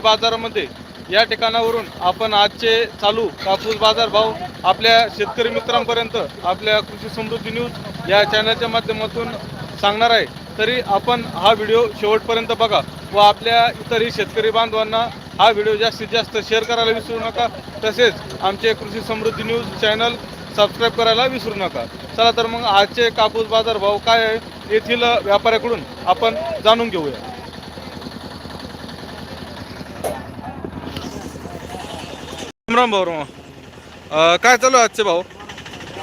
बाजारामध्ये या ठिकाणावरून आपण आजचे चालू कापूस बाजार भाव आपल्या शेतकरी मित्रांपर्यंत आपल्या कृषी समृद्धी न्यूज या चॅनलच्या माध्यमातून सांगणार आहे. तरी आपण हा व्हिडिओ शेवटपर्यंत बघा व आपल्या इतरही शेतकरी बांधवांना हा व्हिडिओ जास्तीत जास्त शेअर करायला विसरू नका. तसेच आमचे कृषी समृद्धी न्यूज चॅनल सबस्क्राईब करायला विसरू नका. चला तर मग आजचे कापूस बाजार भाव काय आहे येथील व्यापाऱ्याकडून आपण जाणून घेऊया. राम भाऊ राम. अं, काय चालू आहे आजचे भाव?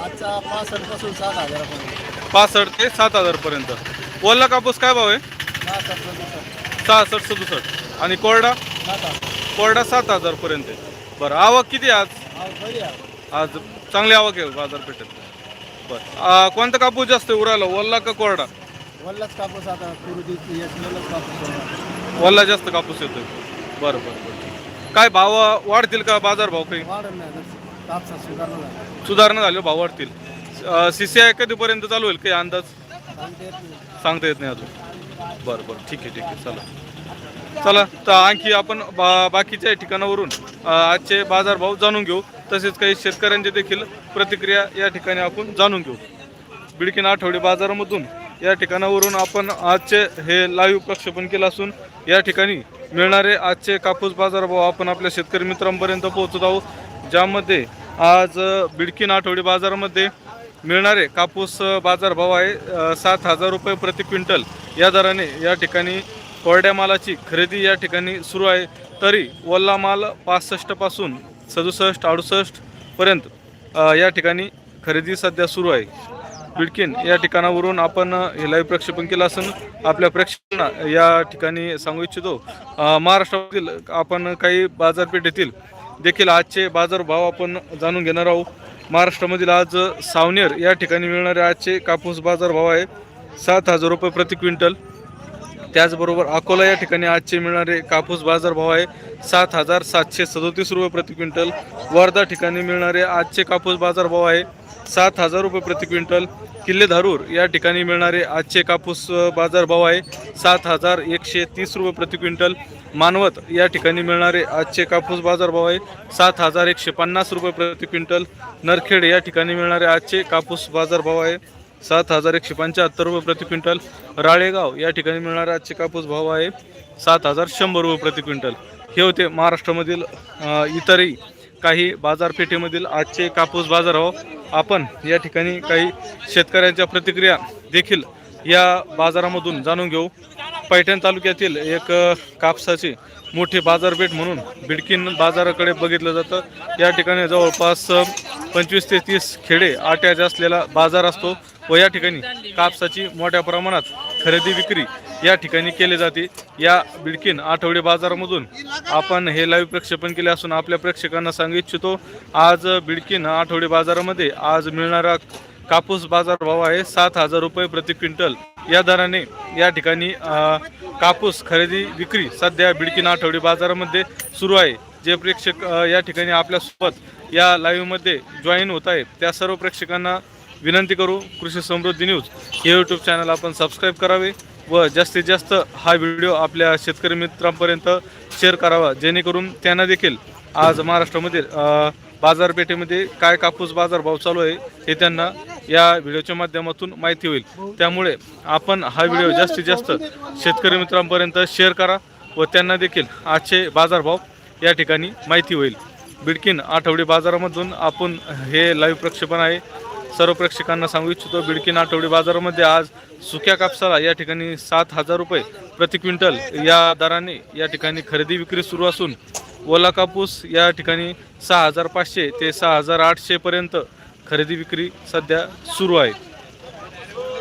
आजचा पासष्टपासून सात हजारापर्यंत. पासष्ट ते सात हजार पर्यंत ओला कापूस काय भाव आहे? पासष्ट सहासष्ट सदुसष्ट. आणि कोरडा? कोरडा सात हजार पर्यंत आहे. बरं आवक किती आहे आज? आज चांगली आवक आहे बाजारपेठेत. बरं अं, कोणता कापूस जास्त आहे उरायला ओला का कोरडा? वल्लाच कापूस आता कुरुदीची एक वल्लाच कापूस आहे. ओला जास्त कापूस येतोय. बरं बरं बरं. काय भाव वाढतील का बाजार भाव काही? नाही कापसात सुधारणा झाली. सुधारणा झाली भाव वाढतील. सी सी आय कधीपर्यंत चालू होईल काही अंदाज? सांगता येत नाही. सांगता येत नाही अजून. बरं बरं. ठीक आहे ठीक आहे. चला. चला तर आणखी आपण बा बाकीच्या ठिकाणावरून अ, आजचे बाजारभाव जाणून घेऊ. तसेच काही शेतकऱ्यांची देखील प्रतिक्रिया या ठिकाणी आपण जाणून घेऊ. बिडकीन आठवडी बाजारामधून या ठिकाणावरून आपण आजचे हे लाईव्ह प्रक्षेपण केलं असून या ठिकाणी मिळणारे आजचे कापूस बाजारभाव आपण आपल्या शेतकरी मित्रांपर्यंत पोहोचत आहोत ज्यामध्ये आज बिडकीन आठवडी बाजारामध्ये मिळणारे कापूस बाजार बाजारभाव आहे सात हजार रुपये प्रति क्विंटल. या दराने या ठिकाणी कोरड्या मालाची खरेदी या ठिकाणी सुरू आहे. तरी वल्ला माल पासष्टपासून सदुसष्ट अडुसष्टपर्यंत या ठिकाणी खरेदी सध्या सुरू आहे. बिडकीन या ठिकाणावरून आपण हे लाईव्ह प्रक्षेपण केलं असून आपल्या प्रेक्षकांना या ठिकाणी सांगू इच्छितो. महाराष्ट्रातील आपण काही बाजारपेठेतील देखील आजचे बाजारभाव आपण जाणून घेणार आहोत. महाराष्ट्रामधील आज सावनेर या ठिकाणी मिळणारे आजचे कापूस बाजारभाव आहे. सात हजार रुपये प्रति क्विंटल. त्याचबरोबर अकोला या ठिकाणी आजचे मिळणारे कापूस बाजार भाव आहे. सात हजार सातशे सदोतीस रुपये प्रति क्विंटल. वर्धा ठिकाणी मिळणारे आजचे कापूस बाजार भाव आहे. सात हजार रुपये प्रति क्विंटल. किल्ले धारूर या ठिकाणी मिळणारे आजचे कापूस बाजारभाव बाजार भाव आहे. सात हजार एकशे तीस रुपये प्रति क्विंटल. मानवत या ठिकाणी मिळणारे आजचे कापूस बाजार भाव आहे. सात हजार एकशे पन्नास रुपये प्रति क्विंटल. नरखेड या ठिकाणी मिळणारे आजचे कापूस बाजार भाव आहे. सात हजार एकशे पंच्याहत्तर रुपये प्रति क्विंटल. राळेगाव या ठिकाणी मिळणारा आजचे कापूस भाव आहे सात हजार शंभर रुपये प्रति क्विंटल. हे होते महाराष्ट्रामधील इतरही काही बाजारपेठेमधील आजचे कापूस बाजार. भाव आपण या ठिकाणी काही शेतकऱ्यांच्या प्रतिक्रिया देखील या बाजारामधून जाणून घेऊ. पैठण तालुक्यातील एक कापसाची मोठी बाजारपेठ म्हणून बिडकीन बाजाराकडे बघितलं जातं. या ठिकाणी जवळपास पंचवीस ते तीस खेडे आट्याचे असलेला बाजार असतो. व या ठिकाणी कापसाची मोठ्या प्रमाणात खरेदी विक्री या ठिकाणी केली जाते. या बिडकीन आठवडे बाजारामधून आपण हे लाईव्ह प्रक्षेपण केले असून आपल्या प्रेक्षकांना सांगू इच्छितो आज बिडकीन आठवडे बाजारामध्ये आज मिळणारा कापूस बाजार भाव आहे सात हजार रुपये प्रति क्विंटल. या दराने या ठिकाणी कापूस खरेदी विक्री सध्या बिडकीन आठवडी बाजारामध्ये सुरू आहे. जे प्रेक्षक या ठिकाणी आपल्यासोबत या लाईव्हमध्ये जॉईन होत आहेत त्या सर्व प्रेक्षकांना विनंती करू कृषी समृद्धी न्यूज. हे यूट्यूब चॅनल आपण सबस्क्राईब करावे व जास्तीत जास्त हा व्हिडिओ आपल्या शेतकरी मित्रांपर्यंत शेअर करावा जेणेकरून त्यांना देखील आज महाराष्ट्रामध्ये बाजारपेठेमध्ये काय कापूस बाजार भाव चालू आहे हे त्यांना या व्हिडिओच्या माध्यमातून माहिती होईल. त्यामुळे आपण हा व्हिडिओ जास्तीत जास्त शेतकरी मित्रांपर्यंत शेअर करा व त्यांना देखील आजचे बाजारभाव या ठिकाणी माहिती होईल. बिडकीन आठवडी बाजारामधून आपण हे लाईव्ह प्रक्षेपण आहे. सर्व प्रेक्षकांना सांगू इच्छितो बिडकीन आठवडी बाजारामध्ये आज सुक्या कापसाला या ठिकाणी सात हजार रुपये प्रति क्विंटल या दराने या ठिकाणी खरेदी विक्री सुरू असून ओला कापूस या ठिकाणी सहा हजार पाचशे ते सहा हजार आठशेपर्यंत खरेदी विक्री सध्या सुरू आहे.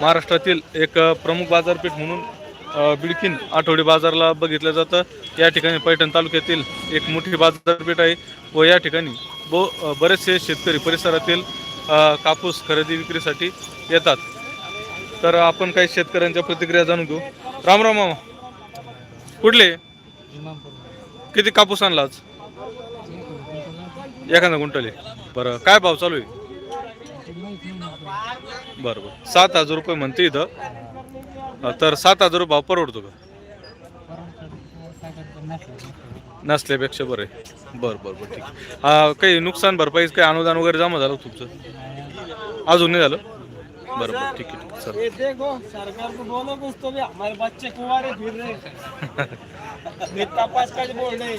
महाराष्ट्रातील एक प्रमुख बाजारपेठ म्हणून बिडकीन आठवडी बाजारला बघितलं जातं. या ठिकाणी पैठण तालुक्यातील एक मोठी बाजारपेठ आहे व या ठिकाणी ब बरेचसे शेतकरी परिसरातील कापूस खरेदी विक्रीसाठी येतात. तर आपण काही शेतकऱ्यांच्या प्रतिक्रिया जाणून घेऊ. राम राम मामा. कुठले? किती कापूस आणला आज? एखादा गुंटले बरं काय भाव चालू आहे? बरं बरं. सात हजार रुपये म्हणते इथं. तर सात हजार रुपये भाव परवडतो का? नसल्यापेक्षा बरं आहे. बरं बरं बरं ठीक आहे. हा, काही नुकसान भरपाई काही अनुदान वगैरे जमा झालं का तुमचं? अजून नाही झालं? बरं बरं ठीक आहे ठीक आहे चला. ये देखो सरकार को बोलो कुछ तो भी हमारे बच्चे कुंवारे फिर रहे मित्ता पास का बोल रहे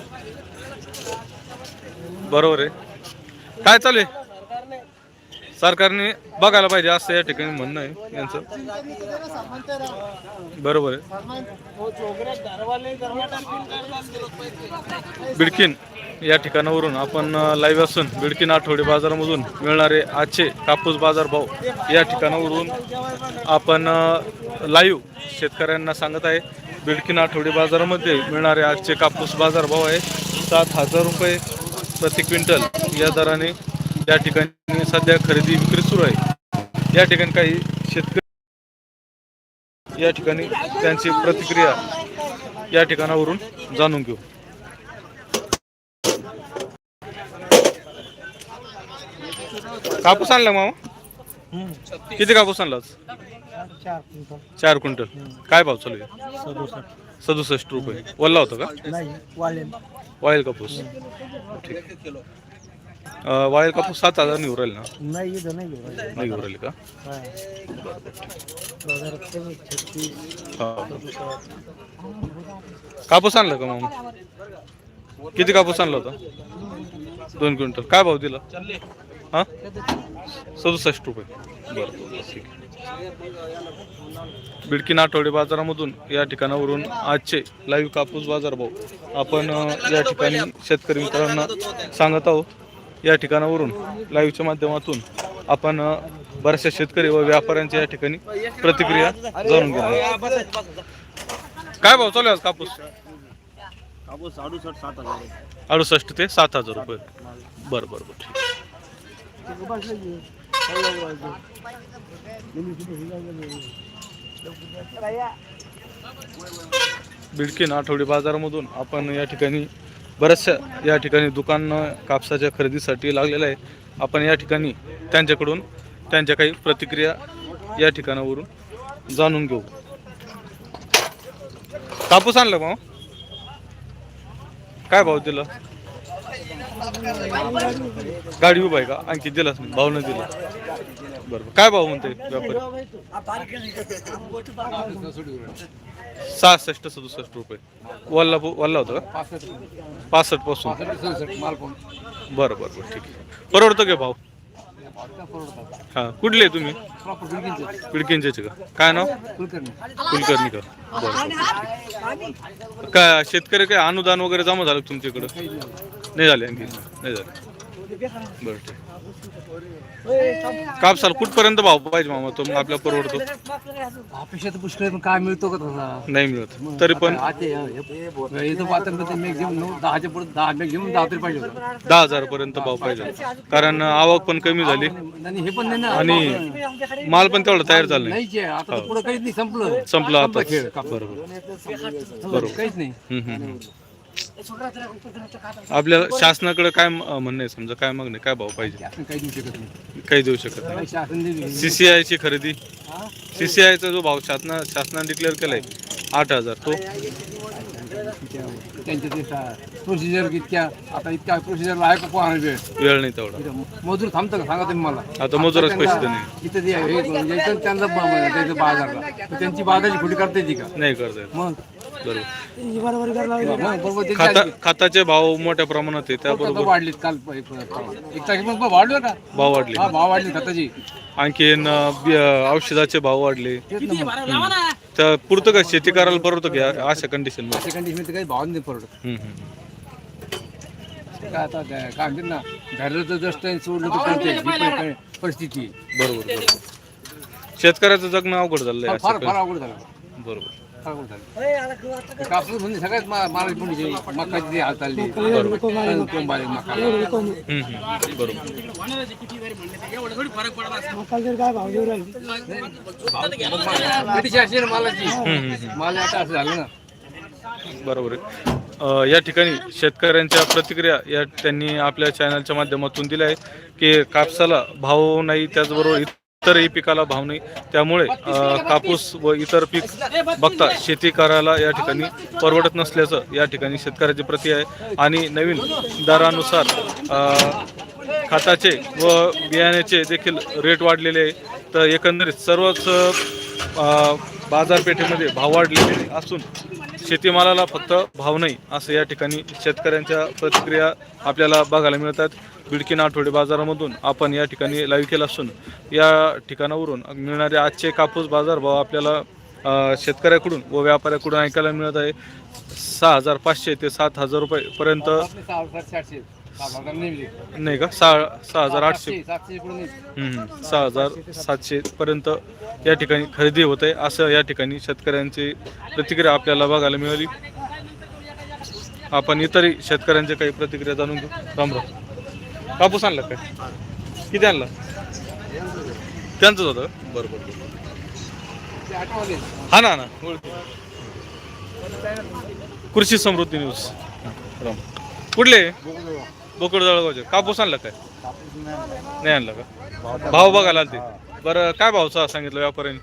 बरोबर आहे. काय चालू आहे? सरकारने बघायला पाहिजे असं या ठिकाणी म्हणणं आहे यांचं. बरोबर आहे. बिडकिन बिडकीन या ठिकाणावरून आपण लाईव्ह असून बिडकीन आठवडे बाजारामधून मिळणारे आजचे कापूस बाजार भाव या ठिकाणावरून आपण लाईव्ह शेतकऱ्यांना सांगत आहे. बिडकीन आठवडे बाजारामध्ये मिळणारे आजचे कापूस बाजार भाव आहे सात हजार रुपये प्रति क्विंटल या दराने या ठिकाणी सध्या खरेदी विक्री सुरू आहे. या ठिकाणी काही शेतकरी या ठिकाणी त्यांची प्रतिक्रिया या ठिकाणावरून जाणून घेऊ. कापूस आणला मामा? किती कापूस आणला? चार क्विंटल. काय भाव चालू आहे? सदुसष्ट रुपये. वल्ला होता का? वाईल कापूस. ठीक. अं, वाईल कापूस सात हजार निवड राहील ना? नाही इथं नाही राहिले. नाही राहील का? हा. छत्तीस, हा. कापूस आणला का मामा? किती कापूस आणला होता? दोन क्विंटल. काय भाव दिला? हा? सदुसष्ट रुपये. बरं बरं ठीक आहे. बिडकीन आठवडे बाजारामधून या ठिकाणावरून आजचे लाईव्ह कापूस बाजार भाव आपण अ, या ठिकाणी शेतकरी मित्रांना सांगत आहोत. या ठिकाणावरून लाईव्हच्या माध्यमातून आपण बऱ्याचशा शेतकरी व व्यापाऱ्यांच्या या ठिकाणी प्रतिक्रिया जाणून घेणार. काय भाव चालू आहे आज कापूस कापूस अडुसष्ट सात हजार. अडुसष्ट ते सात हजार रुपये बरं बरं बरं? बिडकीन आठवडी बाजारामधून आपण या ठिकाणी बऱ्याचशा या ठिकाणी दुकान कापसाच्या खरेदीसाठी लागलेलं आहे. आपण या ठिकाणी त्यांच्याकडून त्यांच्या काही प्रतिक्रिया या ठिकाणावरून जाणून घेऊ. कापूस आणला भाऊ? काय भाव दिला? गाडी उभा आहे का? आणखी दिलाच नाही भाव दिला. बरोबर काय भाव म्हणते व्यापारी? सहासष्ट सदुसष्ट रुपये. वल्ला वल्ला होता का? पासष्टपासून. बरं बरं बरं ठीक आहे. परवडतं का भाव? हा कुठले आहे तुम्ही? पिडकिंचे का? काय नाव? कुलकर्णी का? बरं काय शेतकरी काय अनुदान वगैरे जमा झालं तुमच्याकडं? नाही झाले आणखी? नाही झाले. बरं ठीक कापसाला कुठपर्यंत भाव पाहिजे मामा तो मग आपल्याला परवडतो अपेक्षा तर पुष्कळ आहे, पण काय मिळतो का तसा नाही मिळत तरी पण आता हे- हे- पात्र नऊ दहाच्या पुढे दहा तरी पाहिजे होतं. दहा हजार पर्यंत भाव पाहिजे कारण आवक पण कमी झाली आणि हे पण नाही ना आणि माल पण तेवढा तयार झाला नाही आहे आता पुढे काहीच नाही संपलं संपला आता खेळ. बरोबर बरोबर काहीच नाही हम्म, हम्म, हम्म. आपल्या शासनाकडे काय म्हणणं आहे? समजा काय मागणे काय भाव पाहिजे? शासन काही देऊ शकत नाही. काही देऊ शकत नाही काही शासन देऊ सीसीआय ची खरेदी सीसीआय चा जो भाव शासना शासनाने डिक्लेअर केलाय आठ हजार. तो? त्यांच्या ते प्रोसिजर इतक्या आता इतक्या प्रोसिजर आहे का कोणा वेळ वेळ नाही तेवढा. इथं मजूर थांबतं का? सांगा तुम्ही मला. आता मजुराच पैसे त्यांना- देणे इथं ते हे इथं त्यांचा ब- त्यांचं बाजारला तर त्यांची बाजाराची खोटी करता येते का? नाही करता येत. मग? बरोबर. खाता खाताचे भाव मोठ्या प्रमाणात आहे त्याबरोबर वाढलीत काल एक एक तारखे. पण वाढलं का? भाव वाढले. हा भाव वाढली खताची. आणखीन औषधाचे भाव वाढले. तर पुरतं का? शेती करायला परवडतं का? अशा कंडिशनमध्ये. अशा कंडिशन काही भाव नाही परवडत. काय आता काय ना तर जस्ट सोडलं तर परिस्थिती. बरोबर बरोबर. शेतकऱ्याचं जगणं अवघड झालंय फार अवघड झालं. बरोबर. कापूस म्हणजे सगळ्यात म्हणजे मकाची हाल चालली कोंबाले मका. बरोबर. आहे ना मालाची? माल आता असं झालं ना. बरोबर आहे. अ, या ठिकाणी शेतकऱ्यांच्या प्रतिक्रिया या त्यांनी आपल्या चॅनलच्या माध्यमातून दिल्या आहे की कापसाला भाव नाही त्याचबरोबर इतरही पिकाला भाव नाही त्यामुळे कापूस व इतर पीक बघता शेती करायला या ठिकाणी परवडत नसल्याचं या ठिकाणी शेतकऱ्याची प्रती आहे. आणि नवीन दरानुसार खताचे व बियाण्याचे देखील रेट वाढलेले आहे. तर एकंदरीत सर्वच बाजारपेठेमध्ये भाव वाढलेले असून शेतीमालाला फक्त भाव नाही असं या ठिकाणी शेतकऱ्यांच्या प्रतिक्रिया आपल्याला बघायला मिळतात. बिडकीन आठवडे बाजारामधून आपण या ठिकाणी लाईव्ह केला असून या ठिकाणावरून मिळणारे आजचे कापूस बाजार भाव आपल्याला शेतकऱ्याकडून व व्यापाऱ्याकडून ऐकायला मिळत आहे. सहा हजार पाचशे ते सात हजार रुपयेपर्यंत पर्यंत नाही का? सहा सहा हजार आठशे. सहा हजार सातशे पर्यंत या ठिकाणी खरेदी होत आहे. असं या ठिकाणी शेतकऱ्यांची प्रतिक्रिया आपल्याला बघायला मिळाली. आपण इतरही शेतकऱ्यांच्या काही प्रतिक्रिया जाणून घेऊ. राम राम. कापूस आणला काय? किती आणला? त्यांचंच होतं बरं बरं बरं. ते आठवले हा ना. कृषी समृद्धी न्यूज. राम. कुठले? बोकड जळगावचे कापूस आणला काय? नाही आणला. का? भाव बघायला आलते. बरं काय भावचा सांगितलं व्यापाऱ्यांनी?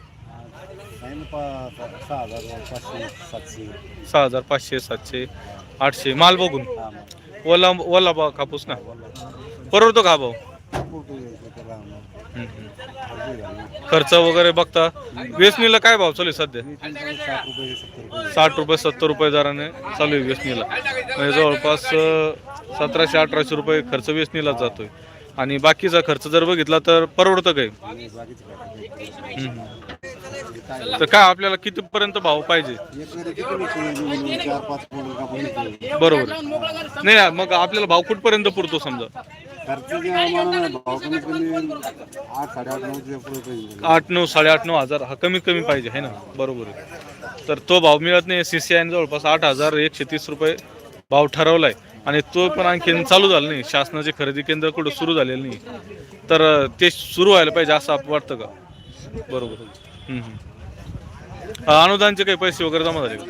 सहा हजार पाचशे सातशे. आठशे. माल बघून? ओला ओला भाव कापूस ना? परवडतो का भाव? हम्म. खर्च वगैरे बघता? वेचणीला काय भाव चालू आहे सध्या? साठ रुपये सत्तर रुपये. दराने चालू आहे वेचणीला म्हणजे जवळपास सतराशे अठराशे रुपये खर्च वेचणीला जातोय. आणि बाकीचा खर्च जर बघितला तर परवडतं काही? हम्म. तर काय आपल्याला कितीपर्यंत भाव पाहिजे? चार पाच बरोबर. नाही मग आपल्याला भाव कुठपर्यंत पुरतो समजा? भाव कमीत कमी आठ साडेआठ नऊच्या पुढे पाहिजे आठ नऊ साडेआठ नऊ हजार. हा कमीत कमी पाहिजे आहे ना? बरोबर आहे. तर तो भाव मिळत नाही. सी सी आयने जवळपास आठ हजार एकशे तीस रुपये भाव ठरवलाय. आणि तो पण आणखीन चालू झाला नाही. शासनाचे खरेदी केंद्र कुठं सुरू झालेलं नाही. तर ते सुरू व्हायला पाहिजे असं आप- वाटतं का? बरोबर. हम्म, हम्म. अं, अनुदानचे काही पैसे वगैरे जमा झाले का?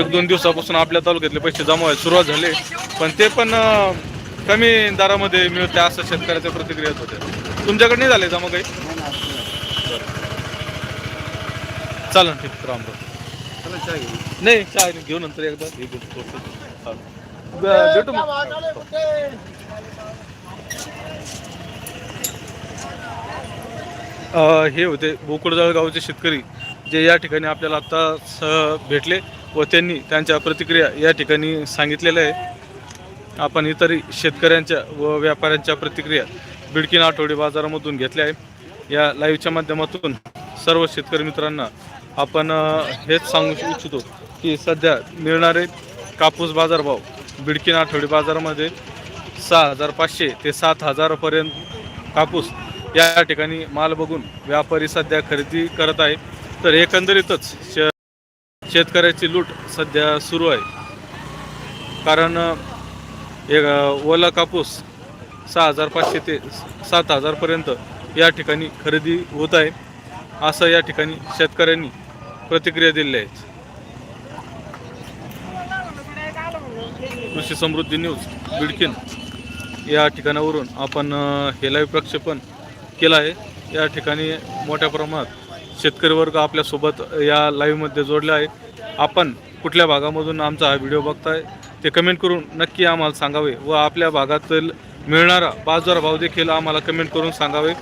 एक दोन दिवसापासून आपल्या तालुक्यातले पैसे जमा व्हायला सुरुवात झाले. पण ते पण अं, कमी दरामध्ये मिळते असं शेतकऱ्याच्या प्रतिक्रिया येत होत्या. तुमच्याकडे नाही झाले जमा काही? चालेल ठीक राम राम. नाही चाय घेऊ नंतर एकदा हे घेऊ थोडंसं. चालेल. ब- भेटू मग अ, हे होते बोकुडजाळ गावचे शेतकरी जे या ठिकाणी आपल्याला आता स- भेटले व त्यांनी त्यांच्या प्रतिक्रिया या ठिकाणी सांगितलेल्या आहे आपण इतरही शेतकऱ्यांच्या व व्यापाऱ्यांच्या प्रतिक्रिया बिडकीन आठवडे बाजारामधून घेतल्या आहे या लाईव्हच्या माध्यमातून सर्व शेतकरी मित्रांना आपण अ, हेच सांगू इच्छितो की सध्या मिळणारे कापूस बाजारभाव बिडकीन आठवडी बाजारामध्ये सहा हजार पाचशे ते सात हजारपर्यंत कापूस या ठिकाणी माल बघून व्यापारी सध्या खरेदी करत आहे तर एकंदरीतच शे शेतकऱ्याची लूट सध्या सुरू आहे. कारण एक ओला कापूस सहा हजार पाचशे ते सात हजारपर्यंत या ठिकाणी खरेदी होत आहे. असं या ठिकाणी शेतकऱ्यांनी प्रतिक्रिया दिलेल्या आहेत कृषी समृद्धी न्यूज बिडकिन. या ठिकाणावरून आपण हे लाईव्ह प्रक्षेपण केलं आहे. या ठिकाणी मोठ्या प्रमाणात शेतकरी वर्ग आपल्यासोबत या लाईव्हमध्ये जोडला आहे. आपण कुठल्या भागामधून आमचा हा व्हिडिओ बघताय ते कमेंट करून नक्की आम्हाला सांगावे व आपल्या भागातील मिळणारा बाजारभाव देखील आम्हाला कमेंट करून सांगावे.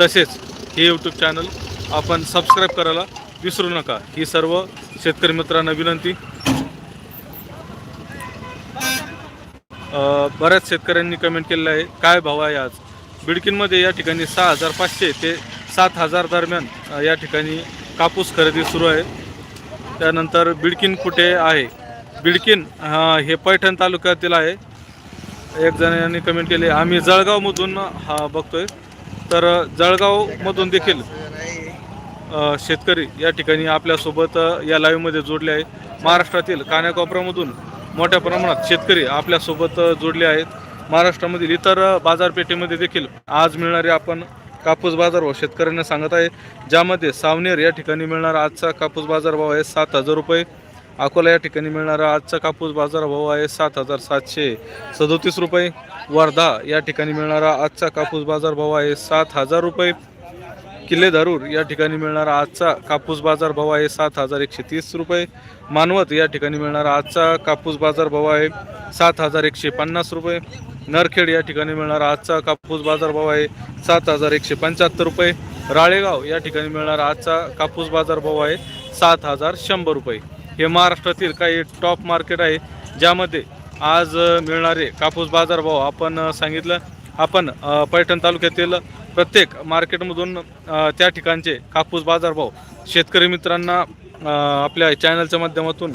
तसेच हे यूट्यूब चॅनल आपण सबस्क्राईब करायला विसरू नका. ही सर्व शेतकरी मित्रांना विनंती. बऱ्याच शेतकऱ्यांनी कमेंट केलेलं आहे. काय भाव आहे आज? बिडकीनमध्ये या ठिकाणी सहा हजार पाचशे ते सात हजार दरम्यान या ठिकाणी कापूस खरेदी सुरू आहे. त्यानंतर बिडकीन कुठे आहे? बिडकीन हे पैठण तालुक्यातील आहे. एक जणांनी कमेंट केली आम्ही जळगावमधून हा बघतोय. तर जळगावमधून देखील शेतकरी या ठिकाणी आपल्यासोबत या लाईव्हमध्ये जोडले आहे. महाराष्ट्रातील कान्याकोपऱ्यामधून मोठ्या प्रमाणात शेतकरी आपल्यासोबत जोडले आहेत. महाराष्ट्रामधील इतर बाजारपेठेमध्ये देखील आज मिळणारे आपण कापूस बाजारभाव शेतकऱ्यांना सांगत आहे. ज्यामध्ये सावनेर या ठिकाणी मिळणारा आजचा कापूस बाजारभाव आहे सात हजार रुपये. अकोला या ठिकाणी मिळणारा आजचा कापूस बाजार भाव आहे सात हजार सातशे सदोतीस रुपये. वर्धा या ठिकाणी मिळणारा आजचा कापूस बाजार भाव आहे सात हजार रुपये. किल्ले धारूर या ठिकाणी मिळणारा आजचा कापूस बाजार भाव आहे सात हजार एकशे तीस रुपये. मानवत या ठिकाणी मिळणारा आजचा कापूस बाजार भाव आहे सात हजार एकशे पन्नास रुपये. नरखेड या ठिकाणी मिळणारा आजचा कापूस बाजार भाव आहे सात हजार एकशे पंच्याहत्तर रुपये. राळेगाव या ठिकाणी मिळणारा आजचा कापूस बाजार भाव आहे सात हजार शंभर रुपये. हे महाराष्ट्रातील काही टॉप मार्केट आहे ज्यामध्ये आज मिळणारे कापूस बाजार भाव आपण सांगितलं. आपण पैठण तालुक्यातील प्रत्येक मार्केटमधून त्या ठिकाणचे कापूस बाजारभाव शेतकरी मित्रांना आपल्या चॅनलच्या माध्यमातून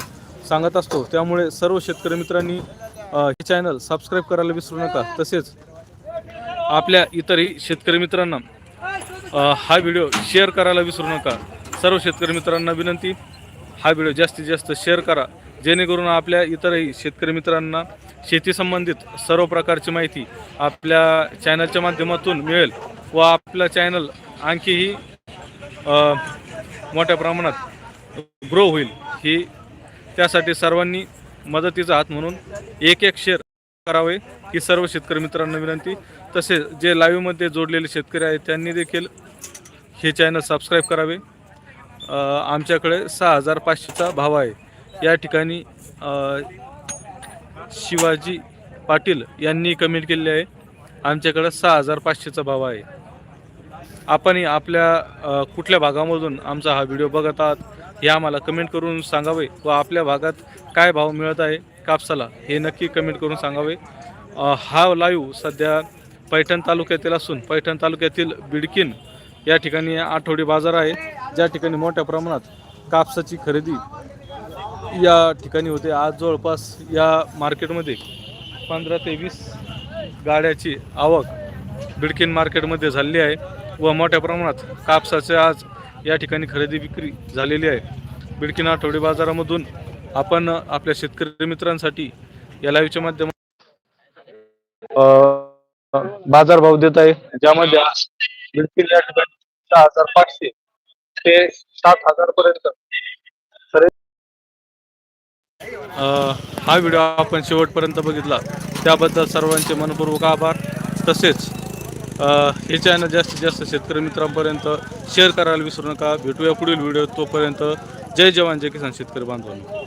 सांगत असतो. त्यामुळे सर्व शेतकरी मित्रांनी हे चॅनल सबस्क्राईब करायला विसरू नका. तसेच आपल्या इतरही शेतकरी मित्रांना हा व्हिडिओ शेअर करायला विसरू नका. सर्व शेतकरी मित्रांना विनंती हा व्हिडिओ जास्तीत जास्त शेअर करा. जेणेकरून आपल्या इतरही शेतकरी मित्रांना शेती संबंधित सर्व प्रकारची माहिती आपल्या चॅनलच्या माध्यमातून मिळेल व आपलं चॅनल आणखीही मोठ्या प्रमाणात ग्रो होईल ही त्यासाठी सर्वांनी मदतीचा हात म्हणून एक एक शेअर करावे ही सर्व शेतकरी मित्रांना विनंती. तसेच जे लाईव्हमध्ये जोडलेले शेतकरी आहेत त्यांनी देखील हे चॅनल सबस्क्राईब करावे. आमच्याकडे सहा हजार पाचशेचा भाव आहे. या ठिकाणी शिवाजी पाटील यांनी कमेंट केलेली आहे. आमच्याकडं सहा हजार पाचशेचा भाव आहे. आपणही आपल्या कुठल्या भागामधून आमचा हा व्हिडिओ बघत आहात हे आम्हाला कमेंट करून सांगावे व आपल्या भागात काय भाव मिळत आहे कापसाला हे नक्की कमेंट करून सांगावे. हा लाईव्ह सध्या पैठण तालुक्यातील असून पैठण तालुक्यातील बिडकिन या ठिकाणी आठवडी बाजार आहे. ज्या ठिकाणी मोठ्या प्रमाणात कापसाची खरेदी या ठिकाणी होते. आज जवळपास या मार्केटमध्ये पंधरा ते वीस गाड्याची आवक बिडकिन मार्केटमध्ये झालेली आहे व मोठ्या प्रमाणात कापसाचे आज या ठिकाणी खरेदी विक्री झालेली आहे. बिडकिन आठवडी बाजारामधून आपण आपल्या शेतकरी मित्रांसाठी या लाईव्हच्या माध्यमातून बाजार भाव देत आहे. ज्यामध्ये बिडकिन या ठिकाणी सहा हजार पाचशे ते सात हजार पर्यंत हा व्हिडिओ आपण शेवटपर्यंत बघितला. त्याबद्दल सर्वांचे मनपूर्वक आभार. तसेच हे चॅनल जास्तीत जास्त शेतकरी मित्रांपर्यंत शेअर करायला विसरू नका. भेटूया पुढील व्हिडिओ तोपर्यंत. जय जवान जय किसान शेतकरी बांधवांना.